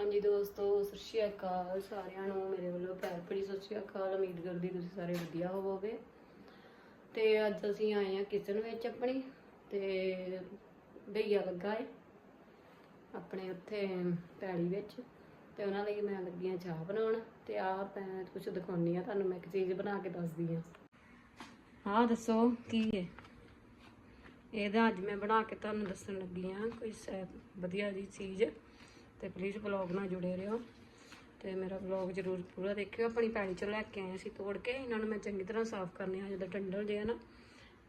ਹਾਂਜੀ ਦੋਸਤੋ, ਸਤਿ ਸ਼੍ਰੀ ਅਕਾਲ ਸਾਰਿਆਂ ਨੂੰ। ਮੇਰੇ ਵੱਲੋਂ ਪਿਆਰ ਭਰੀ ਸਤਿ ਸ਼੍ਰੀ ਅਕਾਲ। ਉਮੀਦ ਕਰਦੀ ਤੁਸੀਂ ਸਾਰੇ ਵਧੀਆ ਹੋਵੋਗੇ। ਤੇ ਅੱਜ ਅਸੀਂ ਆਏ ਆ ਕਿਚਨ ਵਿੱਚ ਆਪਣੀ ਤੇ ਬਈਆ ਲੱਗਾ ਏ ਆਪਣੇ ਉੱਥੇ ਪੈਲੀ ਵਿੱਚ। ਤੇ ਉਹਨਾਂ ਲਈ ਮੈਂ ਲੱਗੀ ਆ ਚਾਹ ਬਣਾਉਣ। ਤੇ ਆ ਮੈਂ ਕੁਝ ਦਿਖਾਉਣੀ ਆ ਤੁਹਾਨੂੰ ਮੈਂ ਇੱਕ ਚੀਜ਼ ਬਣਾ ਕੇ ਦੱਸਦੀ ਆ ਹਾਂ ਦੱਸੋ, ਕੀ ਹੈ ਇਹਦਾ ਅੱਜ ਮੈਂ ਬਣਾ ਕੇ ਤੁਹਾਨੂੰ ਦੱਸਣ ਲੱਗੀ ਆ ਕੋਈ ਸੈ- ਵਧੀਆ ਜੀ ਚੀਜ਼। ਤੇ ਪਲੀਜ਼ ਵਲੌਗ ਨਾਲ ਜੁੜੇ ਰਹੋ ਤੇ ਮੇਰਾ ਵਲੌਗ ਜ਼ਰੂਰ ਪੂਰਾ ਦੇਖਿਓ। ਆਪਣੀ ਪੈਲੀ 'ਚ ਲੈ ਕੇ ਆਏ ਸੀ ਤੋੜ ਕੇ। ਇਹਨਾਂ ਨੂੰ ਮੈਂ ਚੰਗੀ ਤਰ੍ਹਾਂ ਸਾਫ਼ ਕਰਨੇ ਆ, ਜਦੋਂ ਡੰਡਲ ਜੇ ਨਾ,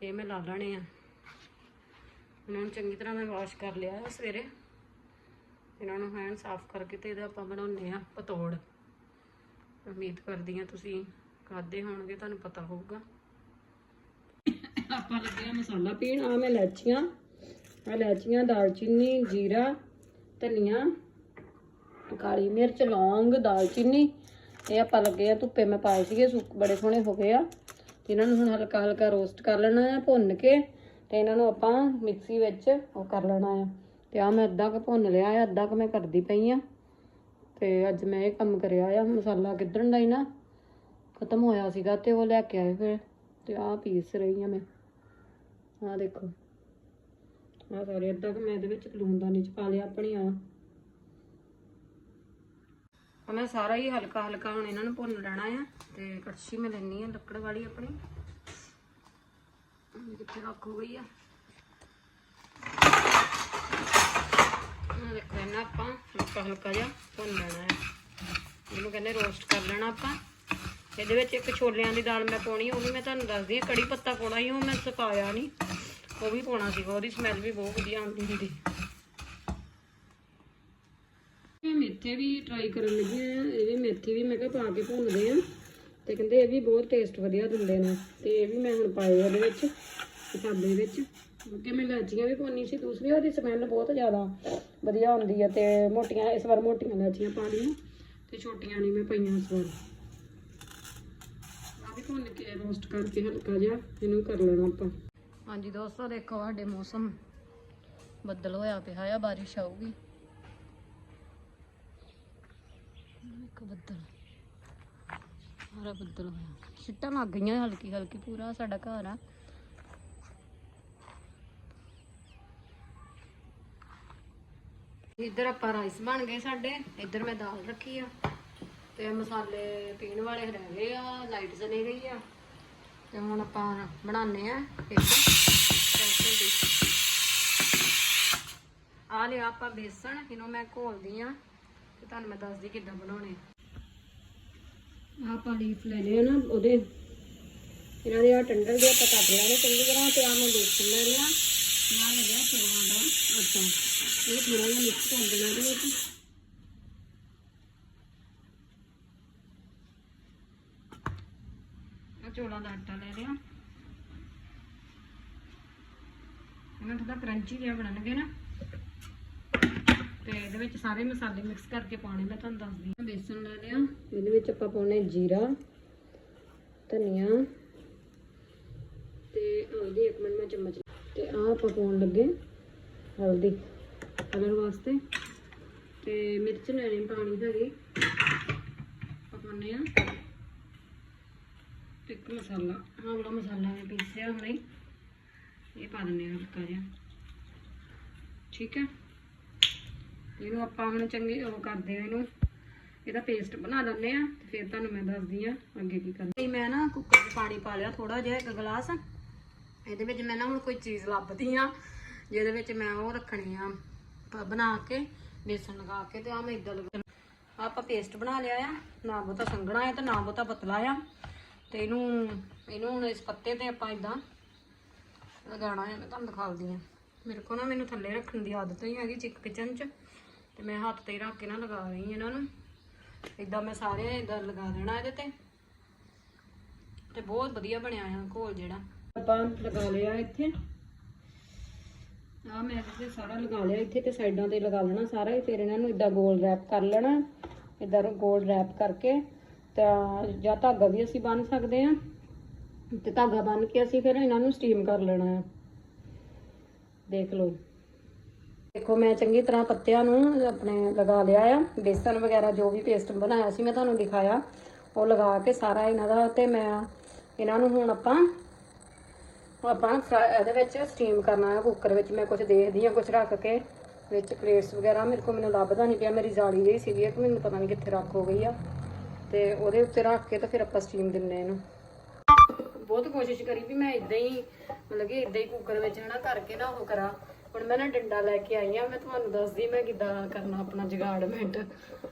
ਇਹ ਮੈਂ ਲਾ ਲੈਣੇ ਆ। ਇਹਨਾਂ ਨੂੰ ਚੰਗੀ ਤਰ੍ਹਾਂ ਮੈਂ ਵਾਸ਼ ਕਰ ਲਿਆ ਸਵੇਰੇ। ਇਹਨਾਂ ਨੂੰ ਹੈਂਡ ਸਾਫ਼ ਕਰਕੇ ਤੇ ਇਹਦਾ ਆਪਾਂ ਬਣਾਉਨੇ ਆ ਪਤੋੜ। ਉਮੀਦ ਕਰਦੀ ਆ ਤੁਸੀਂ ਖਾਦੇ ਹੋਣਗੇ, ਤੁਹਾਨੂੰ ਪਤਾ ਹੋਊਗਾ। ਆਪਾਂ ਲੱਗੇ ਆ ਮਸਾਲਾ ਪੀਣ। ਆ ਮੈਂ ਲੈਚੀਆਂ ਆ ਦਾਲਚੀਨੀ, ਜੀਰਾ, ਧਨੀਆ। ਕਾਲੀ ਮਿਰਚ, ਲੌਂਗ ਦਾਲਚੀਨੀ ਇਹ ਆਪਾਂ ਲੱਗੇ ਆ ਧੁੱਪੇ, ਮੈਂ ਪਾਏ ਸੀਗੇ, ਸੁੱਕ ਬੜੇ ਸੋਹਣੇ ਹੋ ਗਏ ਆ। ਤੇ ਇਹਨਾਂ ਨੂੰ ਹੁਣ ਹਲਕਾ ਹਲਕਾ ਰੋਸਟ ਕਰ ਲੈਣਾ ਆ, ਭੁੰਨ ਕੇ। ਤੇ ਇਹਨਾਂ ਨੂੰ ਆਪਾਂ ਮਿਕਸੀ ਵਿੱਚ ਉਹ ਕਰ ਲੈਣਾ ਆ। ਤੇ ਆ ਮੈਂ ਅੱਧਾ ਕੁ ਭੁੰਨ ਲਿਆ ਆ, ਅੱਧਾ ਕੁ ਮੈਂ ਕਰਦੀ ਪਈ ਆ। ਤੇ ਅੱਜ ਮੈਂ ਇਹ ਕੰਮ ਕਰਿਆ ਆ, ਮਸਾਲਾ ਕਿੱਧਰਨ ਦਾ ਹੀ ਨਾ। ਖਤਮ ਹੋਇਆ ਸੀਗਾ ਤੇ ਉਹ ਲੈ ਕੇ ਆਏ ਫਿਰ। ਤੇ ਆ ਪੀਸ ਰਹੀ ਆ ਮੈਂ। ਆ ਦੇਖੋ। ਆ ਸਾਰੇ ਅੱਧਾ ਕੁ ਮੈਂ ਇਹਦੇ ਵਿੱਚ ਲੂਣਦਾਨੀ ਚ ਪਾ ਲਿਆ ਆਪਣੀ ਆ ਆ ਮੈਂ ਸਾਰਾ ਹੀ ਹਲਕਾ ਹਲਕਾ ਹੁਣ ਇਹਨਾਂ ਨੂੰ ਭੁੰਨ ਲੈਣਾ ਆ ਤੇ ਕੜਛੀ ਮੈਂ ਲੈਣੀ ਆ ਲੱਕੜ ਵਾਲੀ ਆਪਣੀ। ਕਿੱਥੇ ਰੱਖ ਹੋ ਗਈ ਆ। ਆ ਦੇਖੋ ਇਹਨਾਂ ਆਪਾਂ ਹਲਕਾ ਹਲਕਾ ਜਿਹਾ ਭੁੰਨ ਲੈਣਾ ਹੈ ਇਹਨੂੰ ਕਹਿੰਦੇ ਰੋਸਟ ਕਰ ਲੈਣਾ ਆਪਾਂ। ਇਹਦੇ ਵਿੱਚ ਇੱਕ ਛੋਲਿਆਂ ਦੀ ਦਾਲ ਮੈਂ ਪਾਉਣੀ ਉਹ ਵੀ ਮੈਂ ਤੁਹਾਨੂੰ ਦੱਸਦੀ ਹਾਂ। ਕੜੀ ਪੱਤਾ ਪਾਉਣਾ ਸੀ, ਉਹ ਮੈਂ ਸੁਕਾਇਆ ਨਹੀਂ। ਉਹ ਵੀ ਪਾਉਣਾ ਸੀਗਾ, ਉਹਦੀ ਸਮੈਲ ਵੀ ਬਹੁਤ ਵਧੀਆ ਆਉਂਦੀ ਹੁੰਦੀ ਮੈਂ ਵੀ ਟਰਾਈ ਕਰਨ ਲੱਗੀ ਆ। ਇਹ ਵੀ ਮੇਥੀ ਵੀ ਮੈਂ ਕਿਹਾ ਪਾ ਕੇ ਭੁੰਨਦੇ ਆ। ਤੇ ਕਹਿੰਦੇ ਇਹ ਵੀ ਬਹੁਤ ਟੇਸਟ ਵਧੀਆ ਦਿੰਦੇ ਨੇ। ਤੇ ਇਹ ਵੀ ਮੈਂ ਹੁਣ ਪਾਏ ਉਹਦੇ ਵਿੱਚ ਮਸਾਲੇ ਵਿੱਚ। ਕਿਉਂਕਿ ਮੈਂ ਇਲਾਚੀਆਂ ਵੀ ਪਾਉਣੀ ਸੀ। ਦੂਸਰੀ ਉਹਦੀ ਸਮੈਲ ਬਹੁਤ ਜ਼ਿਆਦਾ ਵਧੀਆ ਹੁੰਦੀ ਹੈ ਤੇ ਮੋਟੀਆਂ, ਇਸ ਵਾਰ ਮੋਟੀਆਂ ਇਲਾਚੀਆਂ ਪਾ ਲਈਆਂ। ਤੇ ਛੋਟੀਆਂ ਨਹੀਂ ਮੈਂ ਪਈਆਂ ਇਸ ਵਾਰ। ਆ ਵੀ ਭੁੰਨ ਕੇ ਰੋਸਟ ਕਰਕੇ ਹਲਕਾ ਜਿਹਾ ਇਹਨੂੰ ਕਰ ਲੈਣਾ ਆਪਾਂ। ਹਾਂਜੀ ਦੋਸਤੋ, ਦੇਖੋ ਸਾਡੇ ਮੌਸਮ ਬੱਦਲ ਹੋਇਆ ਪਿਆ ਆ, ਬਾਰਿਸ਼ ਆਊਗੀ। ਇੱਕ ਬੱਦਲ। ਸਾਰਾ ਬੱਦਲ ਹੋਇਆ। ਛਿੱਟਾਂ ਲੱਗ ਗਈਆਂ ਹਲਕੀ ਹਲਕੀ, ਪੂਰਾ ਸਾਡਾ ਘਰ ਆ। ਇੱਧਰ ਆਪਾਂ ਰਾਈਸ ਬਣ ਗਏ ਸਾਡੇ। ਇੱਧਰ ਮੈਂ ਦਾਲ ਰੱਖੀ ਆ। ਤੇ ਮਸਾਲੇ ਪੀਣ ਵਾਲੇ ਰਹਿ ਗਏ ਆ, ਲਾਈਟ ਚਲੀ ਗਈ ਆ। ਤੇ ਹੁਣ ਆਪਾਂ ਬਣਾਉਂਦੇ ਆ ਆ ਲਿਆ ਆਪਾਂ ਬੇਸਣ, ਇਹਨੂੰ ਮੈਂ ਘੋਲਦੀ ਆ। ਤੇ ਤੁਹਾਨੂੰ ਮੈਂ ਦੱਸਦੀ ਕਿੱਦਾਂ ਬਣਾਉਣੇ ਆ। ਆਪਾਂ ਲੀਫ ਲੈ ਲਿਆ ਨਾ ਉਹਦੇ। ਇਹਨਾਂ ਦੇ ਆ ਟੰਡਲ ਦੇ ਆਪਾਂ ਕੱਟ ਲੈਣੇ ਚੰਗੀ ਤਰ੍ਹਾਂ ਤੇ ਆ ਮੈਂ ਨਾਲ ਲੱਗਿਆ ਚੌਲਾਂ ਦਾ ਆਟਾ। ਇਹ ਥੋੜਾ ਜਿਹਾ ਮਿਕਸ ਕਰ ਦੇਣਾ ਇਹਦੇ ਵਿੱਚ। ਆ ਚੌਲਾਂ ਦਾ ਆਟਾ ਲੈ ਲਿਆ। ਇਹਨਾਂ ਥੋੜਾ ਕਰੰਚੀ ਜਿਹਾ ਬਣਨਗੇ ਨਾ। ਵਿੱਚ ਸਾਰੇ ਮਸਾਲੇ ਮਿਕਸ ਕਰਕੇ ਪਾਣੇ ਮੈਂ ਤੁਹਾਨੂੰ ਦੱਸਦੀ ਹਾਂ। ਬੇਸਣ ਲੈ ਲਿਆ। ਇਹਦੇ ਵਿੱਚ ਆਪਾਂ ਪਾਉਣੇ ਜੀਰਾ ਧਨੀਆ ਤੇ ਹਲਦੀ ਇੱਕ ਮਿੰਟ ਮੈਂ ਚਮਚ ਤੇ ਆਹ ਆਪਾਂ ਪਾਉਣ ਲੱਗੇ ਹਲਦੀ। ਕਲਰ ਵਾਸਤੇ। ਤੇ ਮਿਰਚ ਲੈਣੀ ਪਾਣੀ ਹੈਗੀ। ਪਾਉਂਦੇ ਆ ਇੱਕ ਮਸਾਲਾ ਆਹ ਵਾਲਾ ਮਸਾਲਾ ਮੈਂ ਪੀਸਿਆ ਹੁਣੇ ਇਹ ਪਾ ਦਿੰਦੇ ਆ ਹਲਕਾ ਜਿਹਾ। ਠੀਕ ਹੈ? ਇਹਨੂੰ ਆਪਾਂ ਹੁਣ ਚੰਗੇ ਉਹ ਕਰਦੇ ਆ ਇਹਨੂੰ। ਇਹਦਾ ਪੇਸਟ ਬਣਾ ਲੈਂਦੇ ਆ ਤੇ ਫਿਰ ਤੁਹਾਨੂੰ ਮੈਂ ਦੱਸਦੀ ਆ ਅੱਗੇ ਕੀ ਕਰਨਾ। ਮੈਂ ਨਾ ਕੁੱਕਰ 'ਚ ਪਾਣੀ ਪਾ ਲਿਆ ਥੋੜਾ ਜਿਹਾ ਇੱਕ ਗਲਾਸ। ਇਹਦੇ ਵਿੱਚ ਮੈਂ ਨਾ ਹੁਣ ਕੋਈ ਚੀਜ਼ ਲੱਭਦੀ ਆ ਜਿਹਦੇ ਵਿੱਚ ਮੈਂ ਉਹ ਰੱਖਣੀ ਆ ਬਣਾ ਕੇ, ਬੇਸਣ ਲਗਾ ਕੇ ਤੇ ਆ ਮੈਂ ਇਦਾਂ ਲਗਾ ਆਪਾਂ ਪੇਸਟ ਬਣਾ ਲਿਆ ਆ, ਨਾ ਬਹੁਤਾ ਸੰਘਣਾ ਹੈ ਤੇ ਨਾ ਬਹੁਤਾ ਪਤਲਾ ਆ। ਤੇ ਇਹਨੂੰ ਇਹਨੂੰ ਹੁਣ ਇਸ ਪੱਤੇ ਤੇ ਆਪਾਂ ਇਦਾਂ ਲਗਾਉਣਾ ਹੈ ਮੈਂ ਤੁਹਾਨੂੰ ਦਿਖਾਉਂਦੀ ਆ ਮੇਰੇ ਕੋਲ ਨਾ ਮੈਨੂੰ ਥੱਲੇ ਰੱਖਣ ਦੀ ਆਦਤ ਹੀ ਹੈਗੀ ਚਿਕ ਕਿਚਨ 'ਚ। ਤੇ ਮੈਂ ਹੱਥ ਤੇ ਹੀ ਰੱਖ ਕੇ ਨਾ ਲਗਾ ਰਹੀ ਇਹਨਾਂ ਨੂੰ। ਇਦਾਂ ਮੈਂ ਸਾਰੇ ਇਦਾਂ ਲਗਾ ਦੇਣਾ ਇਹਦੇ ਤੇ। ਤੇ ਬਹੁਤ ਵਧੀਆ ਬਣਿਆ ਆ ਘੋਲ ਜਿਹੜਾ। ਆਪਾਂ ਲਗਾ ਲਿਆ ਇੱਥੇ। ਆ ਮੈਂ ਇਹਦੇ ਸਾਰਾ ਲਗਾ ਲਿਆ ਇੱਥੇ ਤੇ ਸਾਈਡਾਂ ਤੇ ਲਗਾ ਲੈਣਾ ਸਾਰਾ ਫਿਰ ਇਹਨਾਂ ਨੂੰ ਇਦਾਂ ਗੋਲ ਰੈਪ ਕਰ ਲੈਣਾ। ਇਦਾਂ ਗੋਲ ਰੈਪ ਕਰਕੇ। ਤਾਂ ਜਾਂ ਧਾਗਾ ਵੀ ਅਸੀਂ ਬੰਨ ਸਕਦੇ ਆ ਤੇ ਧਾਗਾ ਬੰਨ ਕੇ ਅਸੀਂ ਫਿਰ ਇਹਨਾਂ ਨੂੰ ਸਟੀਮ ਕਰ ਲੈਣਾ। ਆ ਦੇਖ ਲਓ। ਦੇਖੋ, ਮੈਂ ਚੰਗੀ ਤਰ੍ਹਾਂ ਪੱਤਿਆਂ ਨੂੰ ਆਪਣੇ ਲਗਾ ਲਿਆ ਆ। ਬੇਸਨ ਵਗੈਰਾ ਜੋ ਵੀ ਪੇਸਟ ਬਣਾਇਆ ਸੀ, ਮੈਂ ਤੁਹਾਨੂੰ ਦਿਖਾਇਆ। ਉਹ ਲਗਾ ਕੇ ਸਾਰਾ ਇਹਨਾਂ ਦਾ ਤੇ ਮੈਂ ਇਹਨਾਂ ਨੂੰ ਹੁਣ ਆਪਾਂ ਆਪਾਂ ਇਹਦੇ ਵਿੱਚ ਸਟੀਮ ਕਰਨਾ ਹੈ ਕੁੱਕਰ ਵਿੱਚ। ਮੈਂ ਕੁਝ ਦੇਖਦੀ ਹਾਂ ਕੁਝ ਰੱਖ ਕੇ ਵਿੱਚ ਪਲੇਟਸ ਵਗੈਰਾ। ਮੇਰੇ ਕੋਲ ਮੈਨੂੰ ਲੱਭਦਾ ਨਹੀਂ ਪਿਆ, ਮੇਰੀ ਜਾਲੀ ਜਿਹੀ ਸੀਗੀ ਕਿ ਮੈਨੂੰ ਪਤਾ ਨਹੀਂ ਕਿੱਥੇ ਰੱਖ ਹੋ ਗਈ ਆ। ਤੇ ਉਹਦੇ ਉੱਤੇ ਰੱਖ ਕੇ ਤਾਂ ਫਿਰ ਆਪਾਂ ਸਟੀਮ ਦਿੰਨੇ ਇਹਨੂੰ। ਬਹੁਤ ਕੋਸ਼ਿਸ਼ ਕਰੀ ਵੀ ਮੈਂ ਇਦਾਂ ਹੀ, ਮਤਲਬ ਕਿ ਇਦਾਂ ਹੀ ਕੁੱਕਰ ਵਿੱਚ ਹਨਾ ਕਰਕੇ ਨਾ ਉਹ ਕਰਾਂ। ਹੁਣ ਮੈਂ ਨਾ ਡੰਡਾ ਲੈ ਕੇ ਆਈ ਆ, ਮੈਂ ਤੁਹਾਨੂੰ ਦੱਸਦੀ ਮੈਂ ਕਿੱਦਾਂ ਕਰਨਾ ਆਪਣਾ ਜਗਾੜਮੈਂਟ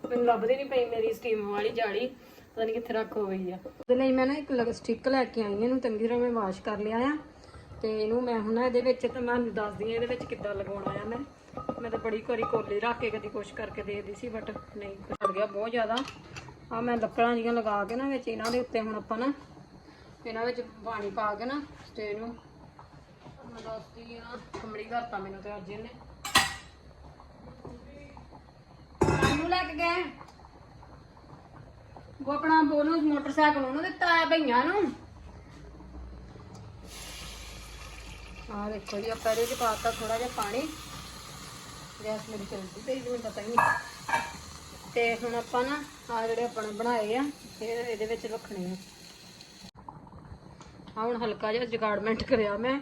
ਮੈਨੂੰ ਲੱਭਦੀ ਨਹੀਂ ਪਈ ਮੇਰੀ ਸਟੀਮ ਵਾਲੀ ਜਾਲੀ, ਪਤਾ ਨਹੀਂ ਕਿੱਥੇ ਰੱਖ ਹੋ ਗਈ ਆ। ਉਹਦੇ ਲਈ ਮੈਂ ਨਾ ਇੱਕ ਲਗ ਸਟਿੱਕ ਲੈ ਕੇ ਆਈ ਆ, ਇਹਨੂੰ ਚੰਗੀ ਤਰ੍ਹਾਂ ਮੈਂ ਵਾਸ਼ ਕਰ ਲਿਆ ਆ। ਤੇ ਇਹਨੂੰ ਮੈਂ ਹੁਣ ਇਹਦੇ ਵਿੱਚ, ਤੇ ਮੈਂ ਤੁਹਾਨੂੰ ਦੱਸਦੀ ਆ ਇਹਦੇ ਵਿੱਚ ਕਿੱਦਾਂ ਲਗਾਉਣਾ ਆ ਮੈਂ। ਮੈਂ ਤਾਂ ਬੜੀ ਵਾਰੀ ਕੋਲੀ ਰੱਖ ਕੇ ਕਦੀ ਕੁਛ ਕਰਕੇ ਦੇਖਦੀ ਸੀ ਬਟ ਨਹੀਂ, ਕੁਛ ਛੱਡ ਗਿਆ ਬਹੁਤ ਜ਼ਿਆਦਾ। ਆ ਮੈਂ ਲੱਕੜਾਂ ਜੀਆਂ ਲਗਾ ਕੇ ਨਾ ਵਿੱਚ ਇਹਨਾਂ ਦੇ ਉੱਤੇ ਹੁਣ ਆਪਾਂ ਨਾ, ਇਹਨਾਂ ਵਿੱਚ ਪਾਣੀ ਪਾ ਕੇ ਨਾ, ਤੇ ਇਹਨੂੰ ਮੈਂ ਦੱਸਦੀ ਆ ਕੰਬਲੀ ਕਰਤਾ ਮੈਨੂੰ ਤੇ ਅੱਜ ਇਹਨੇ। ਸਾਨੂੰ ਲੈ ਗਏ। ਉਹ ਆਪਣਾ ਮੋਟਰਸਾਈਕਲ ਉਹਨੂੰ ਦਿੱਤਾ ਆ ਭਈਆਂ ਨੂੰ। ਆ ਦੇਖੋ ਜੀ ਆਪਾਂ ਇਹਦੇ ਚ ਪਾਤਾ ਥੋੜਾ ਜਿਹਾ ਪਾਣੀ। ਗੈਸ ਮੇਰੀ ਚੱਲਦੀ ਪਈ ਮੈਨੂੰ ਪਤਾ ਹੀ ਨਹੀਂ। ਤੇ ਹੁਣ ਆਪਾਂ ਨਾ ਆ ਜਿਹੜੇ ਆਪਾਂ ਨੇ ਬਣਾਏ ਆ, ਇਹ ਇਹਦੇ ਵਿੱਚ ਰੱਖਣੇ ਆ। ਹੁਣ ਹਲਕਾ ਜਿਹਾ ਜਗਾੜਮੈਂਟ ਕਰਿਆ ਮੈਂ।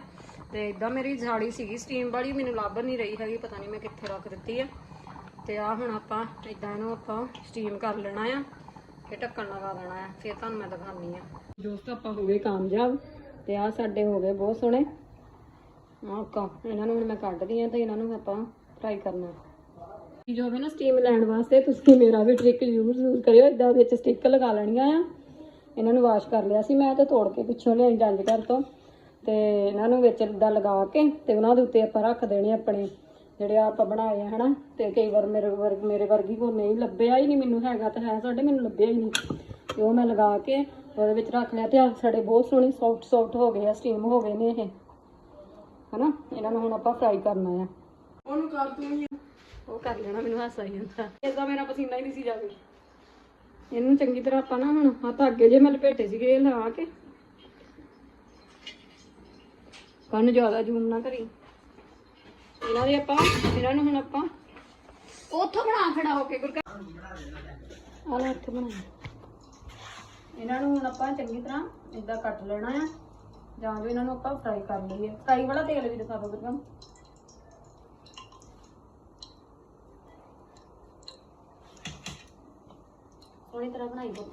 ਤੇ ਇਦਾਂ ਮੇਰੀ ਝਾੜੀ ਸੀਗੀ ਸਟੀਮ ਵਾਲੀ, ਮੈਨੂੰ ਲੱਭ ਨਹੀਂ ਰਹੀ ਹੈਗੀ, ਪਤਾ ਨਹੀਂ ਮੈਂ ਕਿੱਥੇ ਰੱਖ ਦਿੱਤੀ ਆ। ਤੇ ਆ ਹੁਣ ਆਪਾਂ ਇਦਾਂ ਇਹਨੂੰ ਆਪਾਂ ਸਟੀਮ ਕਰ ਲੈਣਾ ਆ, ਫਿਰ ਢੱਕਣ ਲਗਾ ਦੇਣਾ ਆ, ਫਿਰ ਤੁਹਾਨੂੰ ਮੈਂ ਦਿਖਾਉਂਦੀ ਆ। ਦੋਸਤੋ, ਆਪਾਂ ਹੋ ਗਏ ਕਾਮਯਾਬ, ਤੇ ਆ ਸਾਡੇ ਹੋ ਗਏ ਬਹੁਤ ਸੋਹਣੇ। ਆਹ ਇਹਨਾਂ ਨੂੰ ਹੁਣ ਮੈਂ ਕੱਢਦੀ ਆ ਤੇ ਇਹਨਾਂ ਨੂੰ ਆਪਾਂ ਫਰਾਈ ਕਰਨਾ। ਜੋ ਵੀ ਨਾ ਸਟੀਮ ਲੈਣ ਵਾਸਤੇ ਤੁਸੀਂ ਮੇਰਾ ਵੀ ਟ੍ਰਿਕ ਯੂਜ਼ ਯੂਜ਼ ਕਰਿਓ ਇਦਾਂ ਵਿੱਚ ਸਟਿੱਕ ਲਗਾ ਲੈਣੀਆਂ ਆ। ਇਹਨਾਂ ਨੂੰ ਵਾਸ਼ ਕਰ ਲਿਆ ਸੀ ਮੈਂ ਤੇ ਤੋੜ ਕੇ ਪਿੱਛੋਂ ਲਿਆਈ ਜੰਜ ਘਰ ਤੋਂ। ਤੇ ਇਹਨਾਂ ਨੂੰ ਵਿੱਚ ਇਦਾਂ ਲਗਾ ਕੇ ਤੇ ਉਹਨਾਂ ਦੇ ਉੱਤੇ ਆਪਾਂ ਰੱਖ ਦੇਣੇ ਆਪਣੇ ਜਿਹੜੇ ਆਪਾਂ ਬਣਾਏ ਆ ਹਨਾ? ਤੇ ਕਈ ਵਾਰ ਮੇਰੇ ਵਰਗ ਮੇਰੇ ਵਰਗੀ ਕੋ ਨਹੀਂ ਲੱਭਿਆ ਹੀ ਨਹੀਂ ਮੈਨੂੰ ਹੈਗਾ ਤਾਂ ਹੈ ਸਾਡੇ ਮੈਨੂੰ ਲੱਭਿਆ ਹੀ ਨਹੀਂ। ਤੇ ਉਹ ਮੈਂ ਲਗਾ ਕੇ ਉਹਦੇ ਵਿੱਚ ਰੱਖ ਲਿਆ ਤੇ ਆ ਸਾਡੇ ਬਹੁਤ ਸੋਹਣੇ ਸੌਫਟ ਸੌਫਟ ਹੋ ਗਏ ਆ ਸਟੀਮ ਹੋ ਗਏ ਨੇ ਇਹ ਹਨਾ? ਇਹਨਾਂ ਨੂੰ ਹੁਣ ਆਪਾਂ ਫਰਾਈ ਕਰਨਾ ਆ। ਉਹਨੂੰ ਕਰ ਤੂੰ ਉਹ ਕਰ ਲੈਣਾ ਮੈਨੂੰ ਹਾਸਾ ਹੀ ਹੁੰਦਾ ਇਦਾਂ ਮੇਰਾ ਪਸੀਨਾ ਹੀ ਨਹੀਂ ਸੀ ਜਾਵੇ। ਇਹਨੂੰ ਚੰਗੀ ਤਰ੍ਹਾਂ ਆਪਾਂ ਨਾ ਹੁਣ ਆ ਧਾਗੇ ਜੇ ਮੈਂ ਲਪੇਟੇ ਸੀਗੇ ਇਹ ਲਾ ਕੇ ਕੰਨ ਜ਼ਿਆਦਾ ਜ਼ੂਮ ਨਾ ਕਰੀ। ਇਹਨਾਂ ਦੇ ਆਪਾਂ, ਇਹਨਾਂ ਨੂੰ ਹੁਣ ਆਪਾਂ ਉੱਥੋਂ ਬਣਾ ਖੜਾ ਹੋ ਕੇ ਗੁਰਕਾ ਆ ਲੈ ਇੱਥੇ ਬਣਾ। ਇਹਨਾਂ ਨੂੰ ਹੁਣ ਆਪਾਂ ਚੰਗੀ ਤਰ੍ਹਾਂ ਇਦਾਂ ਕੱਟ ਲੈਣਾ ਆ, ਜਾਂ ਜੋ ਇਹਨਾਂ ਨੂੰ ਆਪਾਂ ਫਰਾਈ ਕਰ ਲਈਏ। ਫਰਾਈ ਵਾਲਾ ਤੇਲ ਵੀ ਦਿਖਾ ਦਿਓ ਗੁਰਕਾ। ਸੋਹਣੀ ਤਰ੍ਹਾਂ ਬਣਾਈ ਦੋ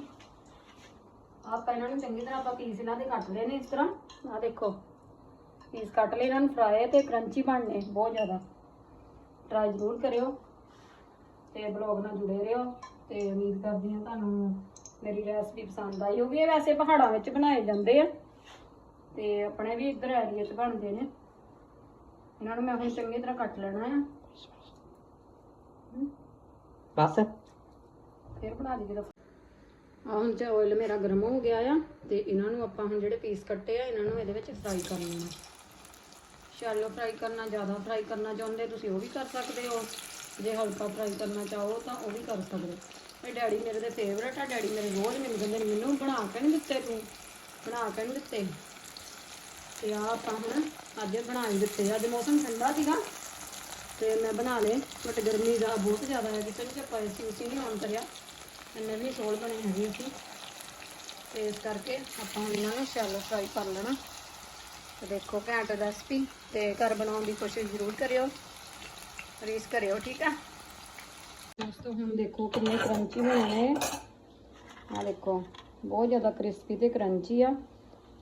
ਆਪਾਂ ਇਹਨਾਂ ਨੂੰ ਚੰਗੀ ਤਰ੍ਹਾਂ ਆਪਾਂ ਪੀਸ ਇਹਨਾਂ ਦੇ ਕੱਟ ਲੈਣੇ ਇਸ ਤਰ੍ਹਾਂ। ਆ ਦੇਖੋ। ਪੀਸ ਕੱਟ ਲਏ ਇਹਨਾਂ ਨੂੰ ਫਰਾਈ ਤੇ ਕਰੰਚੀ ਬਣਨੇ ਬਹੁਤ ਜ਼ਿਆਦਾ। ਟਰਾਈ ਜ਼ਰੂਰ ਕਰਿਓ ਤੇ ਬਲੌਗ ਨਾਲ ਜੁੜੇ ਰਹੋ ਤੇ ਉਮੀਦ ਕਰਦੀ ਹਾਂ ਤੁਹਾਨੂੰ ਮੇਰੀ ਰੈਸਪੀ ਪਸੰਦ ਆਈ ਹੋਵੇ ਇਹ ਵੈਸੇ ਪਹਾੜਾਂ ਵਿੱਚ ਬਣਾਏ ਜਾਂਦੇ ਆ ਤੇ ਆਪਣੇ ਵੀ ਇੱਧਰ ਏਰੀਆ 'ਚ ਬਣਦੇ ਨੇ। ਇਹਨਾਂ ਨੂੰ ਮੈਂ ਹੁਣ ਚੰਗੀ ਤਰ੍ਹਾਂ ਕੱਟ ਲੈਣਾ ਆ। ਬਸ। ਫਿਰ ਬਣਾ ਦੀ ਜਦੋਂ ਆ ਹੁਣ ਤੇ ਆਇਲ ਮੇਰਾ ਗਰਮ ਹੋ ਗਿਆ ਆ ਤੇ ਇਹਨਾਂ ਨੂੰ ਆਪਾਂ ਹੁਣ ਜਿਹੜੇ ਪੀਸ ਕੱਟੇ ਆ ਇਹਨਾਂ ਨੂੰ ਇਹਦੇ ਵਿੱਚ ਫਰਾਈ ਕਰ ਲੈਣਾ। ਸ਼ੈਲੋ ਫਰਾਈ ਕਰਨਾ ਜ਼ਿਆਦਾ ਫਰਾਈ ਕਰਨਾ ਚਾਹੁੰਦੇ, ਤੁਸੀਂ ਉਹ ਵੀ ਕਰ ਸਕਦੇ ਹੋ। ਜੇ ਹਲਕਾ ਫਰਾਈ ਕਰਨਾ ਚਾਹੋ ਤਾਂ ਉਹ ਵੀ ਕਰ ਸਕਦੇ ਹੋ। ਇਹ ਡੈਡੀ ਮੇਰੇ ਦੇ ਫੇਵਰਟ ਆ, ਡੈਡੀ ਮੇਰੇ ਰੋਜ਼ ਮੈਨੂੰ ਕਹਿੰਦੇ ਨੇ, ਮੈਨੂੰ ਬਣਾ ਕੇ ਨਹੀਂ ਦਿੱਤੇ ਤੂੰ, ਬਣਾ ਕੇ ਨਹੀਂ ਦਿੱਤੇ। ਤੇ ਆ ਆਪਾਂ ਹੁਣ ਅੱਜ ਬਣਾ ਹੀ ਦਿੱਤੇ ਅੱਜ ਮੌਸਮ ਠੰਡਾ ਸੀਗਾ ਤੇ ਮੈਂ ਬਣਾ ਲਏ ਬਟ ਗਰਮੀ ਦਾ ਬਹੁਤ ਜ਼ਿਆਦਾ ਹੈ। ਕਿਸੇ ਨਹੀਂ ਆਪਾਂ ਏਸੀ ਉਸੀ ਨਹੀਂ ਆਨ ਕਰਿਆ। ਇੰਨੇ ਵੀ ਸੋਲ ਬਣੇ ਹੈਗੇ ਸੀ ਤੇ ਇਸ ਕਰਕੇ ਆਪਾਂ ਇਹਨਾਂ ਨੂੰ ਸ਼ੈਲੋ ਫਰਾਈ ਕਰ ਲੈਣਾ। ਦੇਖੋ ਘੈਂਟ ਰੈਸਪੀ ਤੇ ਘਰ ਬਣਾਉਣ ਦੀ ਕੋਸ਼ਿਸ਼ ਜ਼ਰੂਰ ਕਰਿਓ। ਰੀਸ ਕਰਿਓ, ਠੀਕ ਆ? ਦੋਸਤੋ, ਹੁਣ ਦੇਖੋ ਕਿੰਨੇ ਕਰੰਚੀ ਹੋਏ ਨੇ। ਆ ਦੇਖੋ, ਬਹੁਤ ਜ਼ਿਆਦਾ ਕ੍ਰਿਸਪੀ ਤੇ ਕਰੰਚੀ ਆ।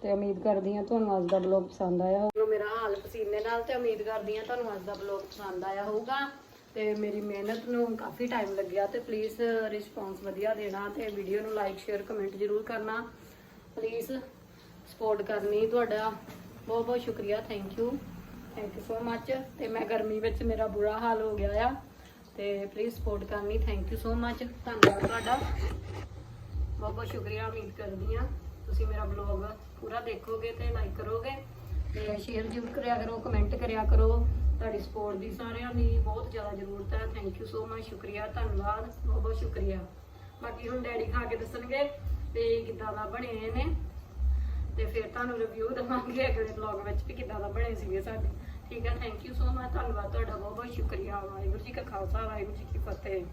ਤੇ ਉਮੀਦ ਕਰਦੀ ਹਾਂ ਤੁਹਾਨੂੰ ਅੱਜ ਦਾ ਬਲੌਗ ਪਸੰਦ ਆਇਆ ਹੋਊਗਾ ਮੇਰਾ ਹਾਲ ਪਸੀਨੇ ਨਾਲ ਤੇ ਉਮੀਦ ਕਰਦੀ ਹਾਂ ਤੁਹਾਨੂੰ ਅੱਜ ਦਾ ਬਲੌਗ ਪਸੰਦ ਆਇਆ ਹੋਊਗਾ। ਤੇ ਮੇਰੀ ਮਿਹਨਤ ਨੂੰ ਕਾਫੀ ਟਾਈਮ ਲੱਗਿਆ ਤੇ ਪਲੀਜ਼ ਰਿਸਪੌਂਸ ਵਧੀਆ ਦੇਣਾ ਤੇ ਵੀਡੀਓ ਨੂੰ ਲਾਈਕ ਸ਼ੇਅਰ ਕਮੈਂਟ ਜ਼ਰੂਰ ਕਰਨਾ। ਪਲੀਜ਼ ਸਪੋਰਟ ਕਰਨੀ ਤੁਹਾਡਾ। ਬਹੁਤ ਬਹੁਤ ਸ਼ੁਕਰੀਆ thank you thank you so much ਤੇ ਮੈਂ ਗਰਮੀ ਵਿੱਚ ਮੇਰਾ ਬੁਰਾ ਹਾਲ ਹੋ ਗਿਆ ਆ। ਤੇ ਪਲੀਜ਼ ਸਪੋਰਟ ਕਰਨੀ ਥੈਂਕ ਯੂ ਸੋ ਮੱਚ ਧੰਨਵਾਦ ਤੁਹਾਡਾ। ਬਹੁਤ ਬਹੁਤ ਸ਼ੁਕਰੀਆ, ਉਮੀਦ ਕਰਦੀ ਹਾਂ ਤੁਸੀਂ ਮੇਰਾ ਬਲੌਗ ਪੂਰਾ ਦੇਖੋਗੇ ਤੇ ਲਾਈਕ ਕਰੋਗੇ। ਤੇ ਸ਼ੇਅਰ ਜ਼ਰੂਰ ਕਰਿਆ ਕਰੋ ਕਮੈਂਟ ਕਰਿਆ ਕਰੋ। ਤੁਹਾਡੀ ਸਪੋਰਟ ਦੀ ਸਾਰਿਆਂ ਦੀ ਬਹੁਤ ਜ਼ਿਆਦਾ ਜ਼ਰੂਰਤ ਹੈ। ਥੈਂਕ ਯੂ ਸੋ ਮਚ ਸ਼ੁਕਰੀਆ, ਧੰਨਵਾਦ, ਬਹੁਤ ਬਹੁਤ ਸ਼ੁਕਰੀਆ। ਬਾਕੀ ਹੁਣ ਡੈਡੀ ਖਾ ਕੇ ਦੱਸਣਗੇ ਤੇ ਕਿੱਦਾਂ ਦਾ ਬਣੇ ਨੇ। ਤੇ ਫਿਰ ਤੁਹਾਨੂੰ ਰਿਵਿਊ ਦਵਾਂਗੇ ਅਗਲੇ ਬਲੌਗ ਵਿੱਚ ਵੀ ਕਿੱਦਾਂ ਦਾ ਬਣੇ ਸੀਗੇ ਸਾਡੇ। ਠੀਕ ਹੈ ਥੈਂਕ ਯੂ ਸੋ ਮਚ ਧੰਨਵਾਦ ਤੁਹਾਡਾ ਬਹੁਤ ਬਹੁਤ ਸ਼ੁਕਰੀਆ, ਵਾਹਿਗੁਰੂ ਜੀ ਕਾ ਖਾਲਸਾ, ਵਾਹਿਗੁਰੂ ਜੀ ਕੀ ਫਤਿਹ।